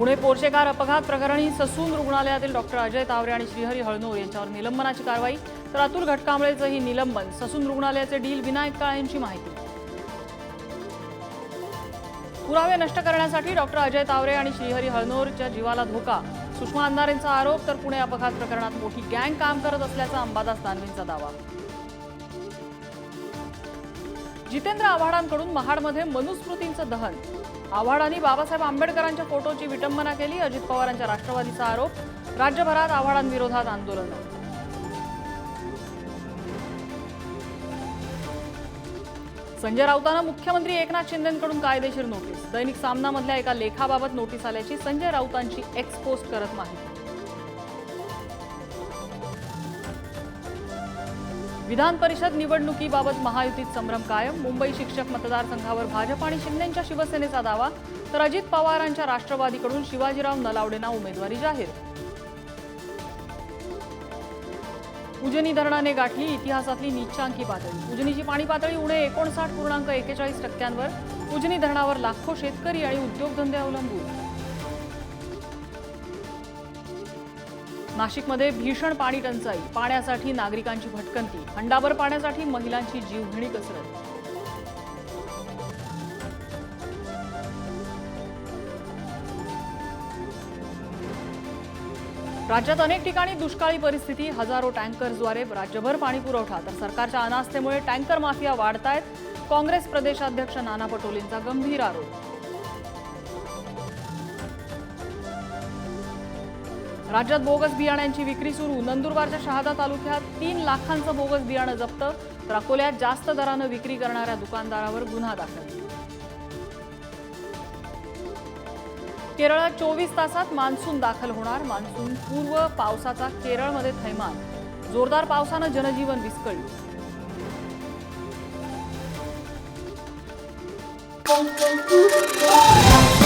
Pune Porsche car अपघात प्रकरणी Sassoon रुग्णालयातील डॉक्टर अजय तावरे आणि श्रीहरी हळनोर यांच्यावर निलंबनाची कारवाई तर अतुल घटकांबळेचंही निलंबन ससून रुग्णालयाचे डील विनायक काळे यांची माहिती. पुरावे नष्ट करण्यासाठी डॉक्टर अजय तावरे आणि श्रीहरी हळनोरच्या जीवाला धोका. सुषमा अंधारेंचा आरोप तर पुणे अपघात प्रकरणात मोठी गँग काम करत असल्याचा अंबादास दानवेंचा दावा. जितेंद्र आव्हाडांकडून महाडमध्ये मनुस्मृतींचं दहन. आव्हाडांनी बाबासाहेब आंबेडकरांच्या फोटोची विटंबना केली अजित पवारांच्या राष्ट्रवादीचा आरोप राज्यभरात आव्हाडांविरोधात आंदोलन. संजय राऊतांना मुख्यमंत्री एकनाथ शिंदेकडून कायदेशीर नोटीस. दैनिक सामनामधल्या एका लेखाबाबत नोटीस आल्याची संजय राऊतांची एक्स पोस्ट करत माहिती. विधान परिषद निवडणुकीबाबत महायुतीत संभ्रम कायम. मुंबई शिक्षक मतदारसंघावर भाजप आणि शिंदेंच्या शिवसेनेचा दावा. तर अजित पवारांच्या राष्ट्रवादीकडून शिवाजीराव नलावडेंना उमेदवारी जाहीर. उजनी धरणाने गाठली इतिहासातली नीचांकी पातळी. उजनीची पाणी पातळी उणे एकोणसाठ पूर्णांक एकेचाळीस टक्क्यांवर. उजनी धरणावर लाखो शेतकरी आणि उद्योगधंदे अवलंबून. नाशिकमध्ये भीषण पाणी टंचाई पाण्यासाठी नागरिकांची भटकंती हंडाभर पाण्यासाठी महिलांची जीवघेणी कसरत. राज्यात अनेक ठिकाणी दुष्काळी परिस्थिती हजारो टँकर्सद्वारे राज्यभर पाणी पुरवठा तर सरकारच्या अनास्थेमुळे टँकर माफिया वाढतायत. काँग्रेस प्रदेशाध्यक्ष नाना पटोलेंचा गंभीर आरोप. राज्यात बोगस बियाण्यांची विक्री सुरू. नंदुरबारच्या शहादा तालुक्यात तीन लाखांचं बोगस बियाणं जप्त. तर अकोल्यात जास्त दरानं विक्री करणाऱ्या दुकानदारावर गुन्हा दाखल. केरळात चोवीस तासात मान्सून दाखल होणार. मान्सून पूर्व पावसाचा केरळमध्ये थैमान. जोरदार पावसानं जनजीवन विस्कळलं Thank you.